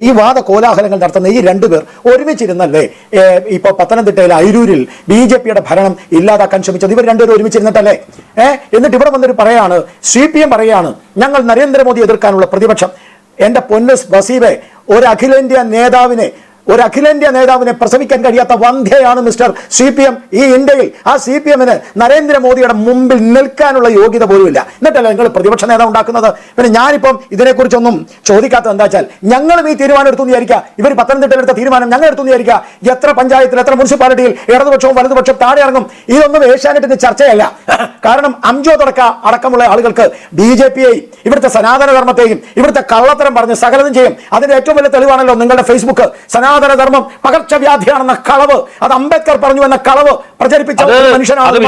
ഈ വാദ കോലാഹലങ്ങൾ നടത്തുന്ന ഈ രണ്ടുപേർ ഒരുമിച്ചിരുന്നല്ലേ? ഇപ്പൊ പത്തനംതിട്ടയിലെ അയിരൂരിൽ ബി ജെ പിയുടെ ഭരണം ഇല്ലാതാക്കാൻ ശ്രമിച്ചത് ഇവർ രണ്ടുപേരും ഒരുമിച്ചിരുന്നിട്ടല്ലേ? ഏഹ് എന്നിട്ട് ഇവിടെ വന്നൊരു പറയാണ് സി പി എം പറയാണ് ഞങ്ങൾ നരേന്ദ്രമോദി എതിർക്കാനുള്ള പ്രതിപക്ഷം. എന്റെ പൊന്നസ് ബസീബെ ഒരു അഖിലേന്ത്യാ നേതാവിനെ ഒരു അഖിലേന്ത്യാ നേതാവിനെ പ്രസവിക്കാൻ കഴിയാത്ത വന്ധ്യയാണ് മിസ്റ്റർ സി പി എം ഈ ഇന്ത്യയിൽ. ആ സി പി എമ്മിന് നരേന്ദ്രമോദിയുടെ മുമ്പിൽ നിൽക്കാനുള്ള യോഗ്യത പോലുമില്ല എന്നിട്ടല്ല നിങ്ങൾ പ്രതിപക്ഷ നേതാവ് ഉണ്ടാക്കുന്നത്? പിന്നെ ഞാനിപ്പം ഇതിനെക്കുറിച്ചൊന്നും ചോദിക്കാത്തത് എന്താ വെച്ചാൽ ഞങ്ങളും ഈ തീരുമാനം എടുത്തു വിചാരിക്കുക. ഇവർ പത്തനംതിട്ടയിലെടുത്ത തീരുമാനം ഞങ്ങൾ എടുത്തു വിചാരിക്കുക. എത്ര പഞ്ചായത്തിൽ എത്ര മുനിസിപ്പാലിറ്റിയിൽ ഇടതുപക്ഷവും വലതുപക്ഷവും താഴെ ഇറങ്ങും. ഇതൊന്നും ഏഷ്യാനെറ്റിന്റെ ചർച്ചയല്ല. കാരണം അംജോതടക്ക അടക്കമുള്ള ആളുകൾക്ക് ബി ജെ പിയെയും ഇവിടുത്തെ സനാതന ധർമ്മത്തെയും ഇവിടുത്തെ കള്ളത്തരം പറഞ്ഞ് സകലതും ചെയ്യും. അതിന്റെ ഏറ്റവും വലിയ തെളിവാണല്ലോ നിങ്ങളുടെ ഫേസ്ബുക്ക് സനാതന ധർമ്മം പകർച്ചവ്യാധിയാണെന്ന കളവ്. അത് അംബേദ്കർ പറഞ്ഞു എന്ന കളവ് പ്രചരിപ്പിച്ച മനുഷ്യനാണ് അത്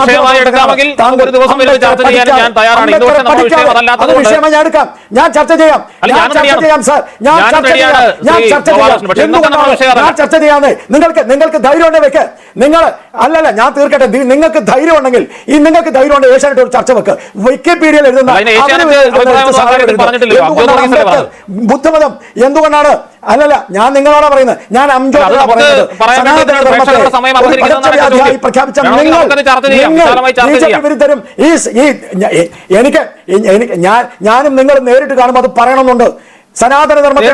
വിഷയമായി ഞാൻ എടുക്കാം. ഞാൻ ചർച്ച ചെയ്യാം. ഞാൻ ചർച്ച ചെയ്യാം സാർ. ഞാൻ ചർച്ച ചെയ്യാം. ഞാൻ ചർച്ച ചെയ്യാം. എന്തുകൊണ്ടാണ് ഞാൻ ചർച്ച ചെയ്യാന്ന് നിങ്ങൾക്ക് നിങ്ങൾക്ക് ധൈര്യം ഉണ്ടെങ്കിൽ വെക്ക്. നിങ്ങൾ അല്ലല്ല ഞാൻ തീർക്കട്ടെ. നിങ്ങൾക്ക് ധൈര്യം ഉണ്ടെങ്കിൽ ഈ നിങ്ങൾക്ക് ധൈര്യം ഉണ്ട് ഏഷ്യാനെറ്റ് ഒരു ചർച്ച വെക്ക്. വിക്കിപീഡിയയിൽ എഴുതുന്ന ബുദ്ധമതം? എന്തുകൊണ്ടാണ്? അല്ലല്ല ഞാൻ നിങ്ങളോടാ പറയുന്നത്. ഞാൻ പറയുന്നത്. പ്രഖ്യാപിച്ച നിങ്ങൾ. വിരുദ്ധരും ഈ എനിക്ക് ഞാൻ ഞാനും നിങ്ങൾ നേരിട്ട് കാണുമ്പോൾ അത് പറയണമെന്നുണ്ട്. സനാതന ധർമ്മത്തെ.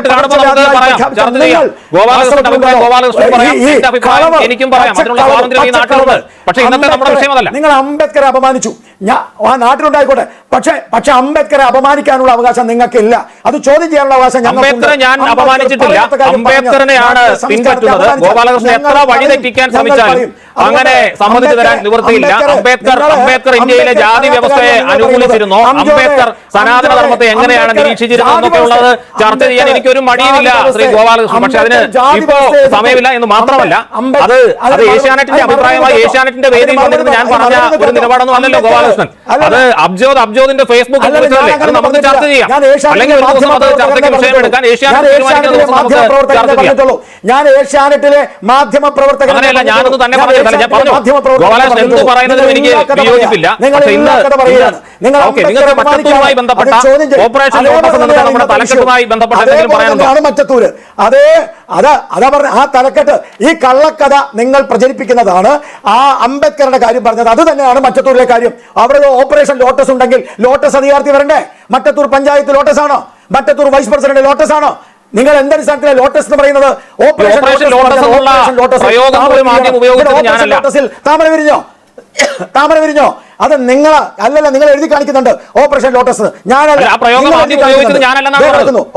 നിങ്ങൾ അംബേദ്കറെ അപമാനിച്ചു. ഞാൻ ആ നാട്ടിലുണ്ടായിക്കോട്ടെ. പക്ഷേ പക്ഷെ അംബേദ്കറെ അപമാനിക്കാനുള്ള അവകാശം നിങ്ങൾക്കില്ല. അത് ചോദ്യം ചെയ്യാനുള്ള അവകാശം. അംബേദ്കറെ ഞാൻ അപമാനിച്ചിട്ടില്ല. അംബേദ്കറിനെയാണ് പിൻപറ്റുന്നത്. ഗോപാലകൃഷ്ണൻ എത്ര വഴി തെറ്റിക്കാൻ ശ്രമിച്ചാലും അങ്ങനെ സമ്മതിച്ചു തരാൻ നിവൃത്തിയില്ല അംബേദ്കർ അംബേദ്കർ ഇന്ത്യയിലെ ജാതി വ്യവസ്ഥയെ അനുകൂലിച്ചിരുന്നു? അംബേദ്കർ സനാതന ധർമ്മത്തെ എങ്ങനെയാണ് നിരീക്ഷിച്ചിരുന്നത് എന്നൊക്കെ ഉള്ളത് ചർച്ച ചെയ്യാൻ എനിക്കൊരു മടിയുമില്ല ശ്രീ ഗോപാലകൃഷ്ണൻ. പക്ഷെ അതിന് ഇപ്പോ സമയമില്ല എന്ന് മാത്രമല്ല. അത് അത് ഏഷ്യാനെറ്റിന്റെ അഭിപ്രായമായി. ഏഷ്യാനെറ്റിന്റെ വേദിയിൽ വന്നിരുന്ന് ഞാൻ പറഞ്ഞ ഒരു നിലപാടൊന്നും അല്ലല്ലോ ഗോപാല ഗോപാലകൃഷ്ണൻ അല്ലല്ല. അത് അബ്ജോദ് അബ്ജോദിന്റെ ഫേസ്ബുക്ക് നമുക്ക് ചർച്ച ചെയ്യാം അല്ലെങ്കിൽ ചർച്ചയ്ക്ക് വിഷയം പ്രവർത്തകനെ എടുക്കാൻ ഞാൻ ഏഷ്യാനെറ്റ് ഞാൻ ഏഷ്യാനെറ്റിലെ മാധ്യമ പ്രവർത്തകനെ അങ്ങനെയല്ല, ഞാനൊന്നും തന്നെ പറഞ്ഞു. എന്ത് പറഞ്ഞിട്ടുള്ളൂ. എനിക്ക് വിയോജിപ്പില്ല. നിങ്ങൾക്ക് മറ്റത്തൂരുമായി ബന്ധപ്പെട്ട. ഓപ്പറേഷൻ നമ്മുടെ തലക്കെട്ടുമായി ബന്ധപ്പെട്ട എന്തെങ്കിലും പറയാനുണ്ടോ? മറ്റത്തൂര് അതേ അതാ അതാ പറഞ്ഞ ആ തലക്കെട്ട് ഈ കള്ളക്കഥ നിങ്ങൾ പ്രചരിപ്പിക്കുന്നതാണ്. ആ അംബേദ്കറുടെ കാര്യം പറഞ്ഞത് അത് തന്നെയാണ് മറ്റത്തൂരിലെ കാര്യം. അവിടെ ഓപ്പറേഷൻ ലോട്ടസ് ഉണ്ടെങ്കിൽ ലോട്ടസ് അധികാരത്തിൽ വരണ്ടേ? മറ്റത്തൂർ പഞ്ചായത്ത് ലോട്ടസ് ആണോ മറ്റത്തൂർ വൈസ് പ്രസിഡന്റ് ലോട്ടസ് ആണോ നിങ്ങൾ എന്തടിസ്ഥാനത്തിലെ ലോട്ടസ് എന്ന് പറയുന്നത്? ഓപ്പറേഷൻ ലോട്ടസ് താമര വിരിഞ്ഞോ? താമര വിരിഞ്ഞോ? അത് നിങ്ങൾ അല്ലല്ല നിങ്ങൾ എഴുതി കാണിക്കുന്നുണ്ട് ഓപ്പറേഷൻ ലോട്ടസ്. ഞാനല്ല.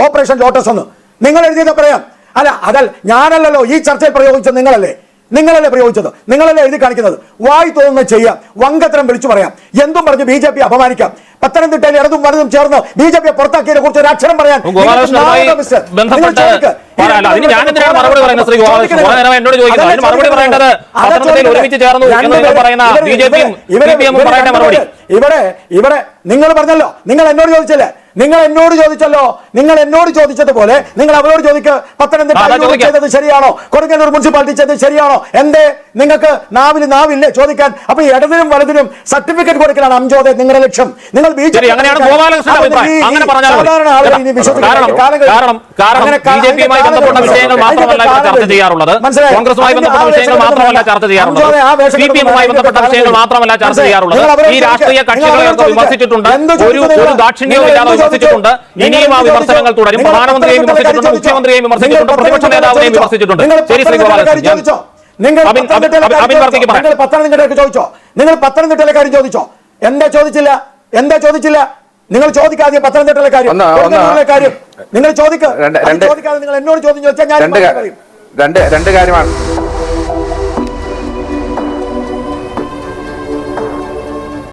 ഓപ്പറേഷൻ ലോട്ടസ് എന്ന്. നിങ്ങൾ എഴുതിയത് പറയാം അല്ല അതല്ല ഞാനല്ലല്ലോ ഈ ചർച്ചയിൽ പ്രയോഗിച്ചത് നിങ്ങളല്ലേ? നിങ്ങളല്ലേ പ്രയോഗിച്ചത്? നിങ്ങളല്ലേ എഴുതി കാണിക്കുന്നത്? വായി തോന്നുന്ന ചെയ്യാം. വങ്കത്തരം വിളിച്ചു പറയാം. എന്തും പറഞ്ഞു ബി ജെ പി അപമാനിക്കാം. പത്തനംതിട്ടയിൽ ഇടതും വലതും ചേർന്ന് ബി ജെ പി പുറത്താക്കിയതിനെ കുറിച്ച് ഒരു അക്ഷരം പറയാൻ ഇവിടെ ഇവിടെ നിങ്ങൾ പറഞ്ഞല്ലോ. നിങ്ങൾ എന്നോട് ചോദിച്ചല്ലേ? നിങ്ങൾ എന്നോട് ചോദിച്ചല്ലോ നിങ്ങൾ എന്നോട് ചോദിച്ചതുപോലെ നിങ്ങൾ അവരോട് ചോദിക്കുക പത്തനംതിട്ട ചെയ്തത് ശരിയാണോ കൊടുങ്ങല്ലൂർ മുനിസിപ്പാലിറ്റി ചെയ്തത് ശരിയാണോ എന്തേ നിങ്ങൾക്ക് നാവിൽ നാവില്ലേ ചോദിക്കാൻ അപ്പൊ ഇടതിനും വലതിനും സർട്ടിഫിക്കറ്റ് കൊടുക്കലാണ് അംജോദെ നിങ്ങളുടെ ലക്ഷ്യം നിങ്ങൾ ബി ജെ പറഞ്ഞാൽ സാധാരണ ആളുകൾ ഇനി ബന്ധപ്പെട്ട വിഷയങ്ങൾ ചർച്ച ചെയ്യാറുള്ളത്. കോൺഗ്രസുമായി ബന്ധപ്പെട്ട വിഷയങ്ങൾ മാത്രമല്ല ചർച്ച ചെയ്യാറുള്ളത്. അംജോദെ സി പി എമ്മുമായി ബന്ധപ്പെട്ട വിഷയങ്ങൾ കഴിഞ്ഞു. മാത്രമല്ല ചർച്ച ചെയ്യാറുള്ളത്. ഈ രാഷ്ട്രീയ. കക്ഷികളെ വിമർശിച്ചിട്ടുണ്ട്. ഒരു-? ദാക്ഷിണ്യവും ഇല്ലാതെ വിമർശിച്ചിട്ടുണ്ട്. ഇനിയും ആ നിങ്ങൾ വിമർശനങ്ങൾ ചോദിച്ചു? തുടരും. നിങ്ങൾ പ്രധാനമന്ത്രിയെയും വിമർശിച്ചിട്ടുണ്ട്. മുഖ്യമന്ത്രിയെയും വിമർശിച്ചിട്ടുണ്ട്. പ്രതിപക്ഷ പത്തനംതിട്ടയിലെ നേതാവിനെയും വിമർശിച്ചിട്ടുണ്ട്. നിങ്ങൾ ശരി, ശ്രീ ഗോപാലകൃഷ്ണൻ. ചോദിച്ചോ? നിങ്ങൾ പത്തനംതിട്ടയിലെ കാര്യം ചോദിച്ചോ? നിങ്ങൾ പത്തനംതിട്ടയിലേക്ക് ചോദിച്ചോ നിങ്ങൾ പത്തനംതിട്ടയിലെ കാര്യം ചോദിച്ചോ എന്താ ചോദിച്ചില്ല എന്താ ചോദിച്ചില്ല നിങ്ങൾ ചോദിക്കാതെ പത്തനംതിട്ടയിലെ കാര്യം കാര്യം നിങ്ങൾ ചോദിക്കാതെ നിങ്ങൾ എന്നോട് ചോദ്യം ചോദിച്ചാൽ ഞാൻ രണ്ട് രണ്ട് കാര്യമാണ്